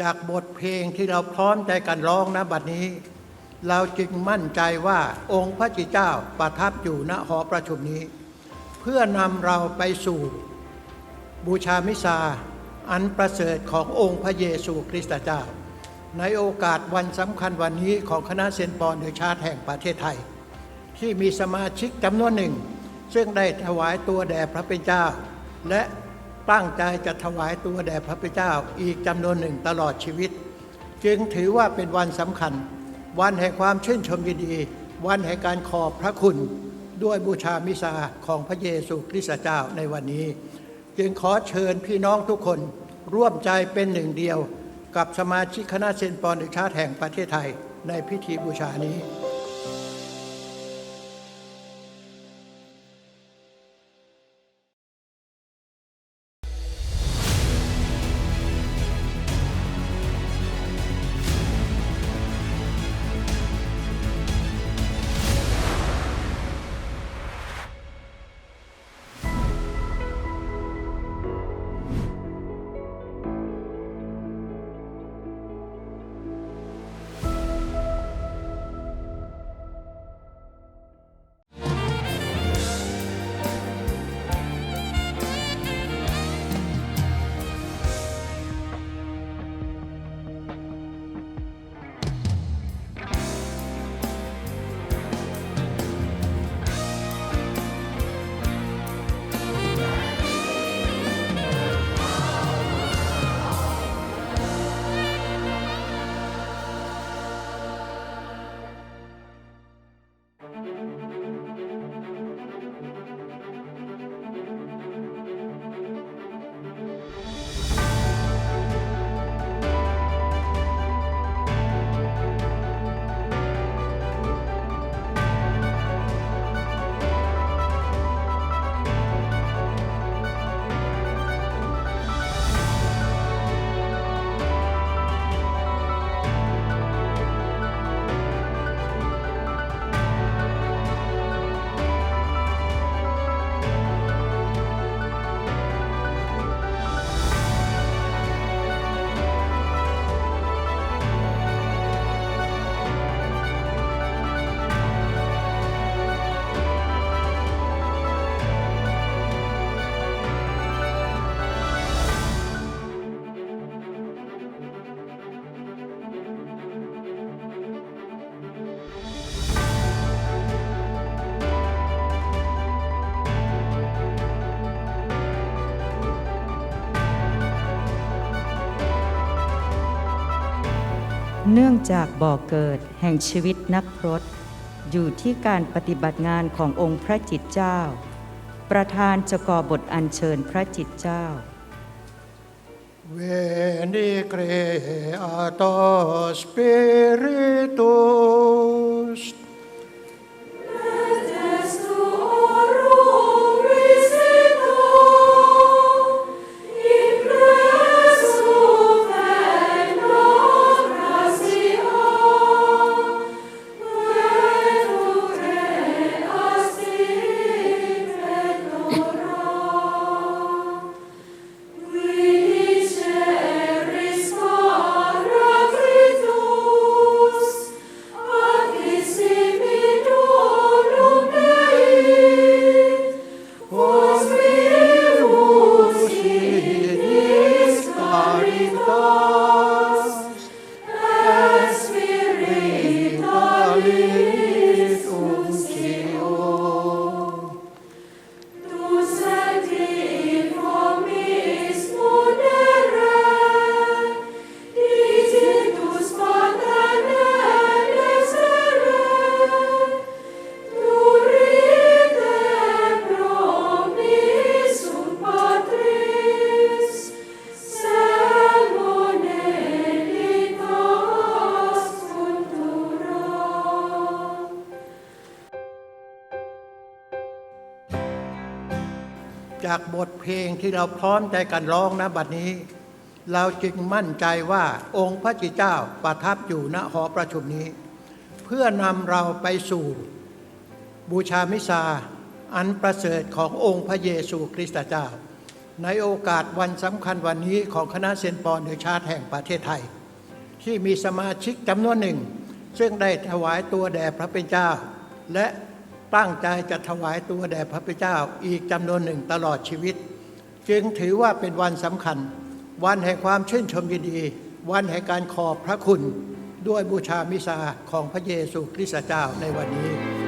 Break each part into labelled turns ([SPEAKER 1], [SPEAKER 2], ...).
[SPEAKER 1] จากบทเพลงที่เราพร้อมใจกันร้องนะบัดนี้ เราจึงมั่นใจว่าองค์พระจิเจ้าประทับอยู่ณหอประชุมนี้ เพื่อนำเราไปสู่บูชามิซาอันประเสริฐขององค์พระเยซูคริสต์เจ้า ในโอกาสวันสำคัญวันนี้ของคณะเซนปอนเดชาติแห่งประเทศไทย ที่มีสมาชิกจำนวนหนึ่ง ซึ่งได้ถวายตัวแด่พระเป็นเจ้า และ ตั้งใจจะถวายตัวแด่พระเป็นเจ้าอีกจำนวนหนึ่งตลอดชีวิต จึงถือว่าเป็นวันสำคัญ วันแห่งความชื่นชมยินดี วันแห่งการขอบพระคุณ ด้วยบูชามิซาของพระเยซูคริสต์เจ้าในวันนี้ จึงขอเชิญพี่น้องทุกคนร่วมใจเป็นหนึ่งเดียว กับสมาชิกคณะเซนปอนเดอชาติแห่งประเทศไทยในพิธีบูชานี้
[SPEAKER 2] เนื่องจากบ่อเกิดแห่งชีวิตนักพรตอยู่ที่การปฏิบัติงานขององค์พระจิตเจ้า ประธานจะก่อบทอัญเชิญพระจิตเจ้า
[SPEAKER 1] เวนิเกรอาตสปิริตุส จากบทเพลงที่เราพร้อมใจกันร้องนะบัดนี้ เราจึงมั่นใจว่าองค์พระจิเจ้าประทับอยู่ณหอประชุมนี้ เพื่อนำเราไปสู่ บูชามิซาอันประเสริฐขององค์พระเยซูคริสต์เจ้า ในโอกาสวันสำคัญวันนี้ของคณะเซนปอนเดอชาติแห่งประเทศไทย ที่มีสมาชิกจำนวนหนึ่ง ซึ่งได้ถวายตัวแด่พระเป็นเจ้า และ ตั้งใจจะถวายตัวแด่พระพิเจ้าอีกจำนวนหนึ่งตลอดชีวิต จึงถือว่าเป็นวันสำคัญ วันแห่งความชื่นชมยินดี วันแห่งการขอบพระคุณ ด้วยบูชามิซาของพระเยซูคริสต์เจ้าในวันนี้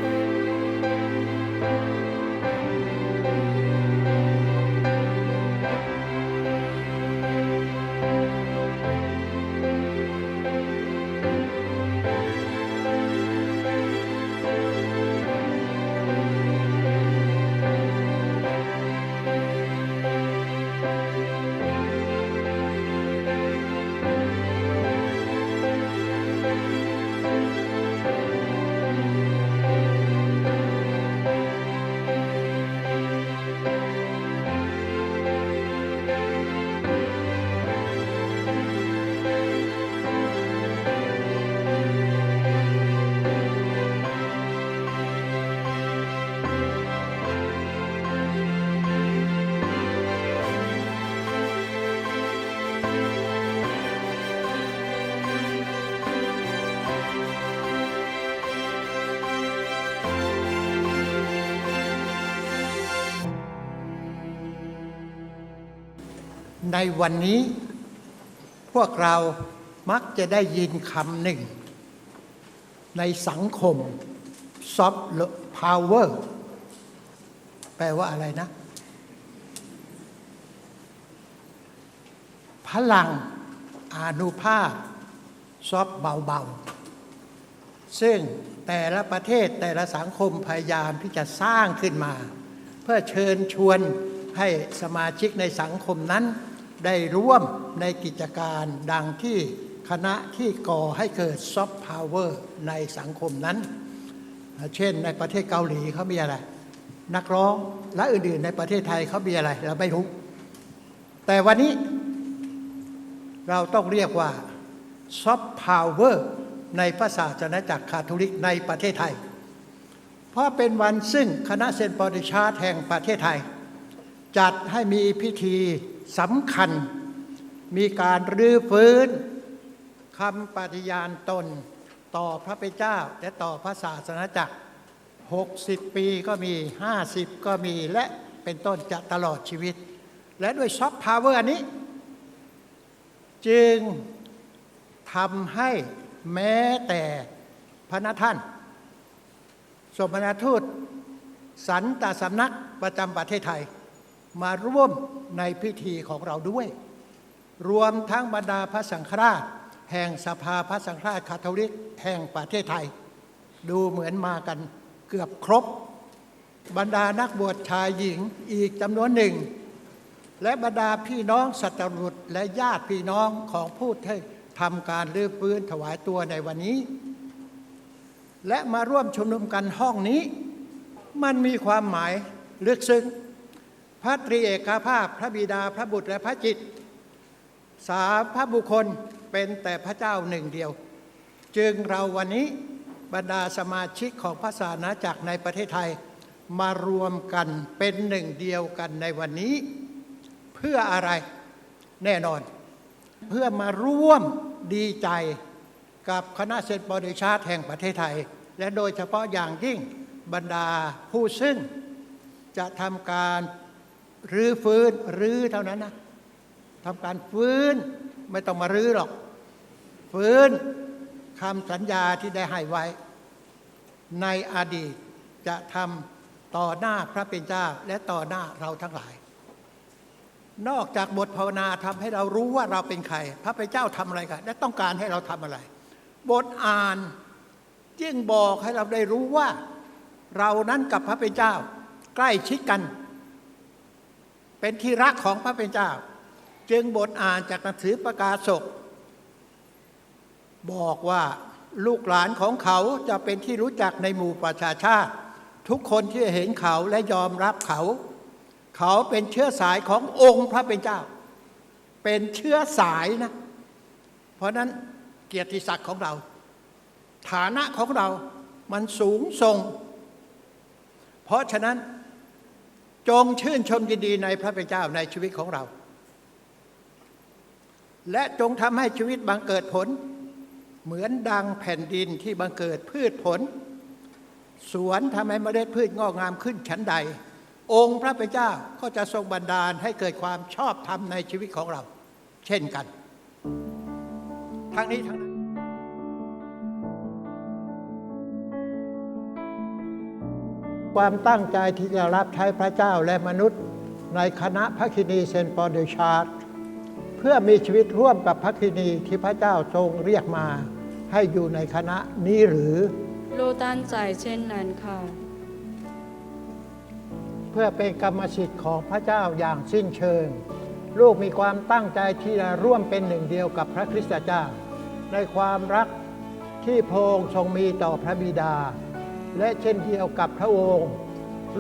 [SPEAKER 1] ในวันนี้ พวกเรามักจะได้ยินคำหนึ่ง ในสังคม soft power แปลว่าอะไรนะ พลังอานุภาพซอฟเบาๆ ซึ่งแต่ละประเทศแต่ละสังคมพยายามที่จะสร้างขึ้นมา เพื่อเชิญชวนให้สมาชิกในสังคมนั้น ได้ร่วมในกิจการดังที่คณะที่ก่อให้เกิดซอฟต์พาวเวอร์ในสังคมนั้น เช่นในประเทศเกาหลีเขามีอะไร นักร้องและอื่นๆในประเทศไทยเขามีอะไร เราไม่รู้ แต่วันนี้เราต้องเรียกว่าซอฟต์พาวเวอร์ในพระศาสนจักรคาทอลิกในประเทศไทย เพราะเป็นวันซึ่งคณะเซนต์ปอดิชาร์แห่งประเทศไทย จัดให้มีพิธี สำคัญมีการรื้อฟื้นคำปฏิญาณตน ต่อพระเป็นเจ้า และต่อพระศาสนาจักร 60 ปีก็มี 50 ก็มีและเป็นต้นจะตลอดชีวิต และด้วยซอฟต์พาวเวอร์อันนี้ จึงทำให้แม้แต่พระนท่าน สมณทูตสันตสำนักประจำประเทศไทย มาร่วมในพิธีของเราด้วย รวมทั้งบรรดาพระสังฆราช แห่งสภาพระสังฆราชคาทอลิกแห่งประเทศไทย ดูเหมือนมากันเกือบครบบรรดานักบวชชายหญิงอีกจำนวนหนึ่ง และบรรดาพี่น้องสัตรุษและญาติพี่น้องของผู้ที่ทำการรื้อฟื้นถวายตัวในวันนี้ และมาร่วมชุมนุมกันห้องนี้ มันมีความหมายลึกซึ้ง พระตรีเอกภาพพระบิดาพระบุตรและพระจิตสามพระบุคคลเป็นแต่พระเจ้าหนึ่งเดียว จึงเราวันนี้บรรดาสมาชิกของพระศาสนาจักรในประเทศไทยมารวมกันเป็นหนึ่งเดียวกันในวันนี้ เพื่ออะไรแน่นอน เพื่อมาร่วมดีใจกับคณะเซนต์ปอดิชาร์แห่งประเทศไทย และโดยเฉพาะอย่างยิ่งบรรดาผู้ซึ่งจะทำการ รื้อฟื้นรื้อเท่านั้นนะทำการฟื้นไม่ต้องมารื้อหรอก ฟื้นคำสัญญาที่ได้ให้ไว้ ในอดีตจะทำต่อหน้าพระเป็นเจ้าและต่อหน้าเราทั้งหลาย นอกจากบทภาวนาทำให้เรารู้ว่าเราเป็นใคร พระเป็นเจ้าทำอะไรกันและต้องการให้เราทำอะไร บทอ่านจึงบอกให้เราได้รู้ว่า เรานั้นกับพระเป็นเจ้า ใกล้ชิดกัน เป็นที่รักของพระเป็นเจ้า จึงบทอ่านจากหนังสือประกาศกบอกว่าลูกหลานของเขาจะเป็นที่รู้จักในหมู่ประชาชาติ ทุกคนที่เห็นเขาและยอมรับเขา เขาเป็นเชื้อสายขององค์พระเป็นเจ้า เป็นเชื้อสายนะ เพราะนั้นเกียรติศักดิ์ของเรา ฐานะของเรามันสูงส่ง เพราะฉะนั้น จงชื่นชมยินดีในพระเป็นเจ้าในชีวิตของเรา และจงทำให้ชีวิตบังเกิดผล เหมือนดังแผ่นดินที่บังเกิดพืชผล สวนทำให้เมล็ดพืชงอกงามขึ้นชั้นใด องค์พระเป็นเจ้าก็จะทรงบันดาลให้เกิดความชอบธรรมในชีวิตของเรา เช่นกัน ทั้งนี้ทั้งนั้น ความตั้งใจที่จะรับใช้พระเจ้าและมนุษย์ ในคณะพระคินีเซนต์ปอลเดชาร์ดเพื่อมีชีวิตร่วมกับพระคินีที่พระเจ้าทรงเรียกมาให้อยู่ในคณะนี้หรือ
[SPEAKER 3] ลูกตั้งใจเช่นนั้นค่ะ
[SPEAKER 1] เพื่อเป็นกรรมสิทธิ์ของพระเจ้าอย่างสิ้นเชิง ลูกมีความตั้งใจที่จะร่วมเป็นหนึ่งเดียวกับพระคริสตเจ้า ในความรักที่พระองค์ทรงมีต่อพระบิดา และเช่นเดียวกับพระองค์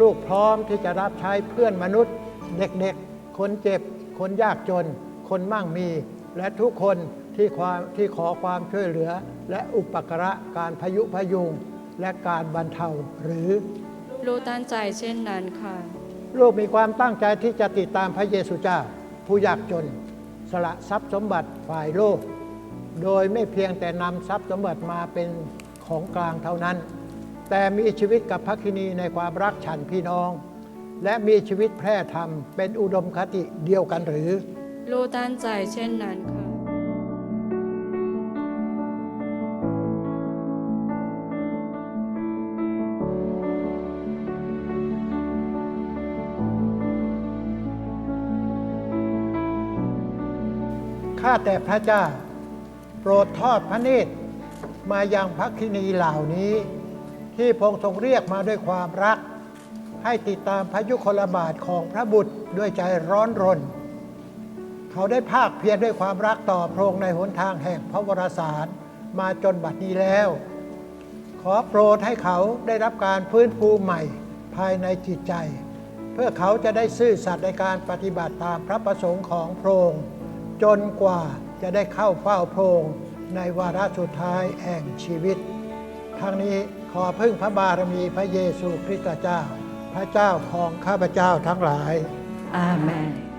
[SPEAKER 1] ลูกพร้อมที่จะรับใช้เพื่อนมนุษย์ เด็กๆ คนเจ็บ คนยากจน คนมั่งมี และทุกคนที่ความที่ขอความช่วยเหลือ และอุปการะการพยุพยุงและการบรรเทาหรือ
[SPEAKER 3] ลูกตั้งใจเช่นนั้นค่ะ
[SPEAKER 1] ลูกมีความตั้งใจที่จะติดตามพระเยซูเจ้า ผู้ยากจน สละทรัพย์สมบัติฝ่ายโลก โดยไม่เพียงแต่นำทรัพย์สมบัติมาเป็นของกลางเท่านั้น แต่มีชีวิตกับพระคินีในความรักฉันพี่น้อง และมีชีวิตแพร่ธรรมเป็นอุดมคติเดียวกันหรือ
[SPEAKER 3] ลูกตั้งใจเช่นนั้นค่ะ
[SPEAKER 1] ข้าแต่พระเจ้า โปรดทอดพระเนตรมายังพระคินีเหล่านี้ ที่พระองค์ทรงเรียกมาด้วยความรัก ให้ติดตามพระยุคลบาทของพระบุตรด้วยใจร้อนรน เขาได้ภาคเพียรด้วยความรักต่อพระองค์ในหนทางแห่งพระวรสารมาจนบัดนี้แล้ว ขอโปรดให้เขาได้รับการฟื้นฟูใหม่ภายในจิตใจ เพื่อเขาจะได้ซื่อสัตย์ในการปฏิบัติตามพระประสงค์ของพระองค์จนกว่าจะได้เข้าเฝ้าพระองค์ในวาระสุดท้ายแห่งชีวิต ทั้งนี้ ขอพึ่งพระบารมีพระเยซูคริสต์เจ้า พระเจ้าของข้าพเจ้าทั้งหลาย
[SPEAKER 2] อาเมน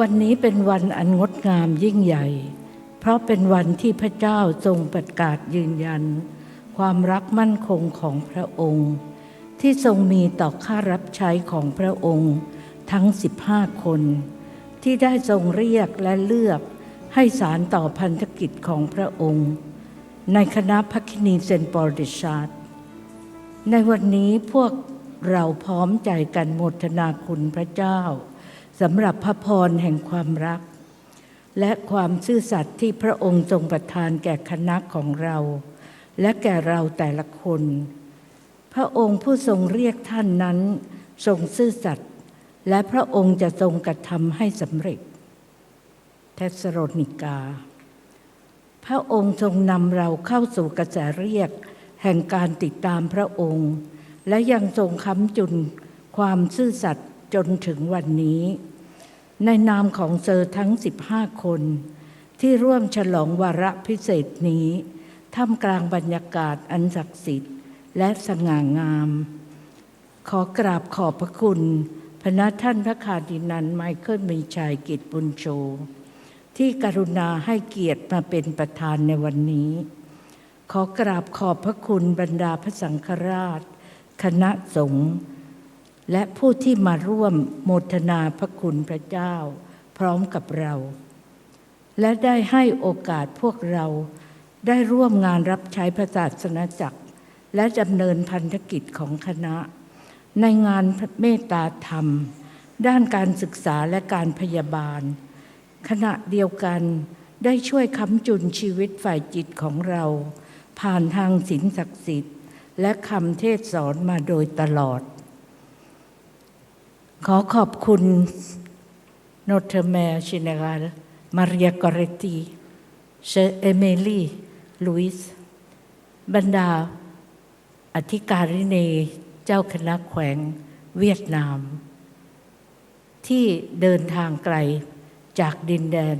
[SPEAKER 4] วันนี้เป็นวันอันงดงามยิ่งใหญ่ เพราะเป็นวันที่พระเจ้าทรงประกาศยืนยัน ความรักมั่นคงของพระองค์ ที่ทรงมีต่อข้ารับใช้ของพระองค์ทั้ง 15 คน ที่ได้ทรงเรียกและเลือกให้สารต่อพันธกิจของพระองค์ ในคณะพัคินีเซนปอลเดชาร์ดในวันนี้พวกเราพร้อมใจกันโมทนาคุณพระเจ้า สำหรับพระพรแห่งความรัก และความซื่อสัตย์ที่พระองค์ทรงประทานแก่คณะของเรา และแก่เราแต่ละคน พระองค์ผู้ทรงเรียกท่านนั้น ทรงซื่อสัตย์และพระองค์จะทรงกระทำให้สำเร็จเทสโรนิกา พระองค์ทรงนำเราเข้าสู่กระแสเรียก แห่งการติดตามพระองค์ และยังทรงค้ำจุนความซื่อสัตย์จนถึงวันนี้ ในนามของเซอร์ทั้ง 15 คน ที่ร่วมฉลองวาระพิเศษนี้ท่ามกลางบรรยากาศอันศักดิ์สิทธิ์และสง่างาม ขอกราบขอบพระคุณ พระท่านพระคาร์ดินันไมเคิลมีชัยกิจบุญโช ที่กรุณาให้เกียรติมาเป็นประธานในวันนี้ ขอกราบขอบพระคุณบรรดาพระสังฆราช คณะสงฆ์ และผู้ที่มาร่วมโมทนาพระคุณพระเจ้า พร้อมกับเรา และได้ให้โอกาสพวกเราได้ร่วมงานรับใช้พระศาสนาจักร และดำเนินพันธกิจของคณะ ในงานเมตตาธรรม ด้านการศึกษาและการพยาบาล ขณะเดียวกันได้ช่วยค้ำจุนชีวิตฝ่ายจิตของเรา ผ่านทางศีลศักดิ์สิทธิ์ และคำเทศสอนมาโดยตลอด ขอขอบคุณโนเทเมร์ชินกาลมารียกอเรตีเชเอเมลีลุยส์บรรดา อธิการิเนเจ้าคณะแขวงเวียดนาม ที่เดินทางไกลจากดินแดน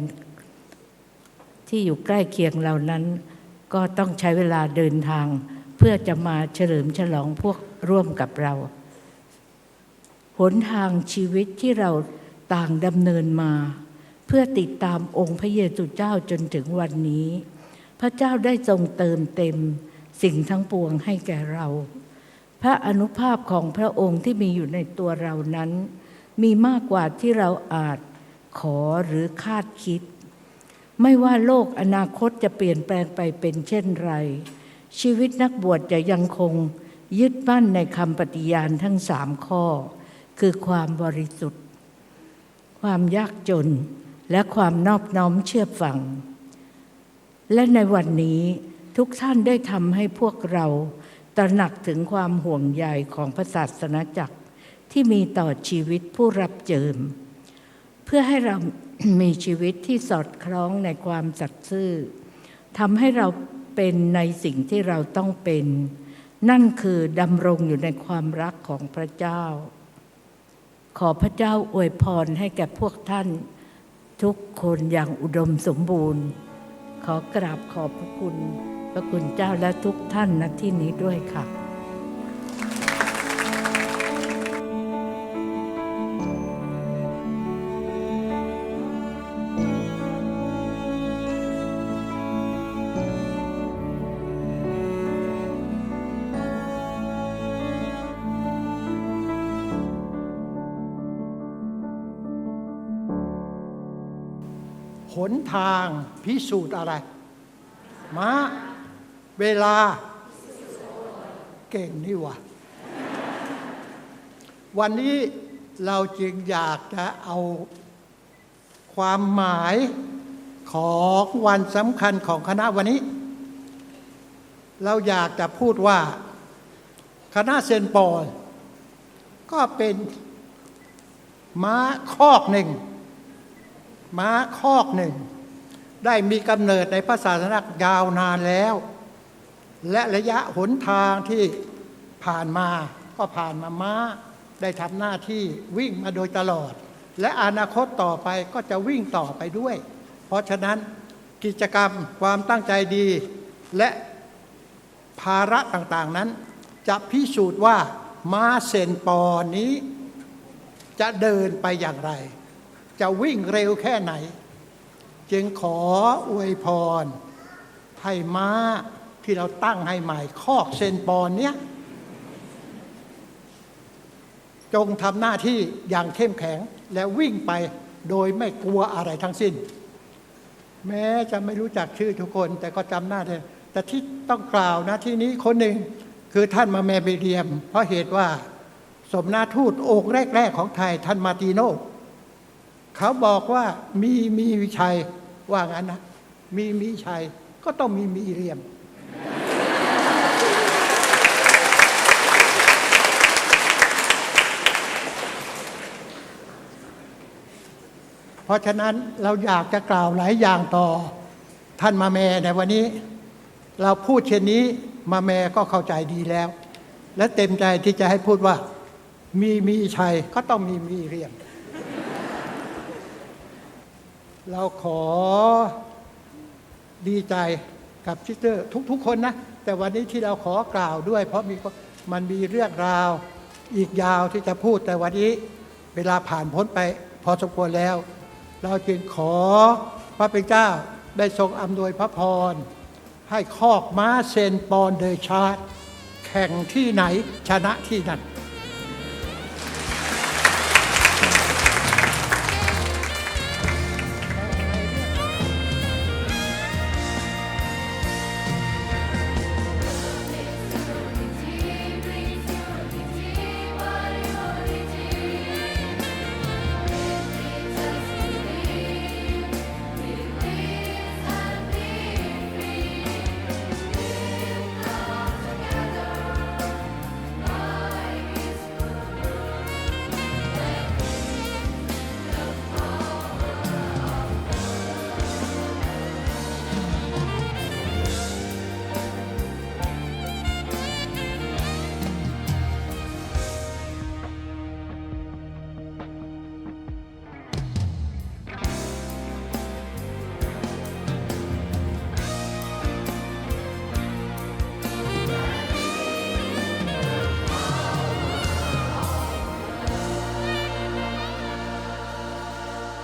[SPEAKER 4] ที่อยู่ใกล้เคียงเหล่านั้น ก็ต้องใช้เวลาเดินทาง เพื่อจะมาเฉลิมฉลองพวกร่วมกับเรา หนทางชีวิตที่เราต่างดำเนินมา เพื่อติดตามองค์พระเยซูเจ้าจนถึงวันนี้ พระเจ้าได้ทรงเติมเต็มสิ่งทั้งปวงให้แก่เรา พระอนุภาพของพระองค์ที่มีอยู่ในตัวเรานั้น มีมากกว่าที่เราอาจขอหรือคาดคิด ไม่ว่าโลกอนาคตจะเปลี่ยนแปลงไปเป็นเช่นไร ชีวิตนักบวชจะยังคงยึดมั่นในคำปฏิญาณทั้งสามข้อ คือความบริสุทธิ์ ความยากจนและความนอบน้อมเชื่อฟัง และในวันนี้ทุกท่านได้ทำให้พวกเราตระหนักถึงความห่วงใยของพระศาสนาจักรที่มีต่อชีวิตผู้รับเจิม เพื่อให้เรามีชีวิตที่สอดคล้องในความสัตย์ซื่อทำให้เราเป็นในสิ่งที่เราต้องเป็น นั่นคือดำรงอยู่ในความรักของพระเจ้า ขอพระเจ้าอวยพรให้แก่พวกท่าน ทุกคนอย่างอุดมสมบูรณ์ ขอกราบขอบพระคุณ พระคุณเจ้าและทุกท่านณที่นี้ด้วยค่ะ
[SPEAKER 1] ทางพิสูจน์อะไรม้าเวลา เก่งนี่วะวันนี้เราจึงอยากจะเอาความหมายของวันสำคัญของคณะวันนี้ เราอยากจะพูดว่าคณะเซนปอลก็เป็นม้าคอกหนึ่งม้าคอกหนึ่ง ได้มีกำเนิดในพระศาสนายาวนานแล้ว และระยะหนทางที่ผ่านมาก็ผ่านมาม้าได้ทำหน้าที่วิ่งมาโดยตลอด และอนาคตต่อไปก็จะวิ่งต่อไปด้วย เพราะฉะนั้นกิจกรรมความตั้งใจดี และภาระต่างๆนั้น จะพิสูจน์ว่าม้าเซนปอนี้จะเดินไปอย่างไร จะวิ่งเร็วแค่ไหน จึงขออวยพร ให้ม้าที่เราตั้งให้ใหม่คอกเซนปอนเนี้ยจงทำหน้าที่อย่างเข้มแข็งและวิ่งไปโดยไม่กลัวอะไรทั้งสิ้น แม้จะไม่รู้จักชื่อทุกคน แต่ก็จำหน้าได้แต่ที่ต้องกล่าวนะที่นี้คนหนึ่งคือท่านมาแมเบเรียม เพราะเหตุว่าสมนาทูตองค์แรก ๆ ของไทยท่านมาติโน เขาบอกว่ามีมีวิชัยว่างั้นนะมีมีชัยก็ต้องมีมีเรียม เพราะฉะนั้นเราอยากจะกล่าวหลายอย่างต่อท่านมาแม่ในวันนี้ เราพูดเช่นนี้มาแม่ก็เข้าใจดีแล้ว และเต็มใจที่จะให้พูดว่า มีมีชัยก็ต้องมีมีเรียม เราขอดีใจกับซิสเตอร์ทุก ๆ คนนะ แต่วันนี้ที่เราขอกล่าวด้วย เพราะมีมันมีเรื่องราวอีกยาวที่จะพูดแต่วันนี้เวลาผ่านพ้นไปพอสมควรแล้ว เราจึงขอพระเป็นเจ้าได้ทรงอำนวยพระพร ให้คอกม้าเซนปอนเดชาร์ดแข่งที่ไหนชนะที่นั่น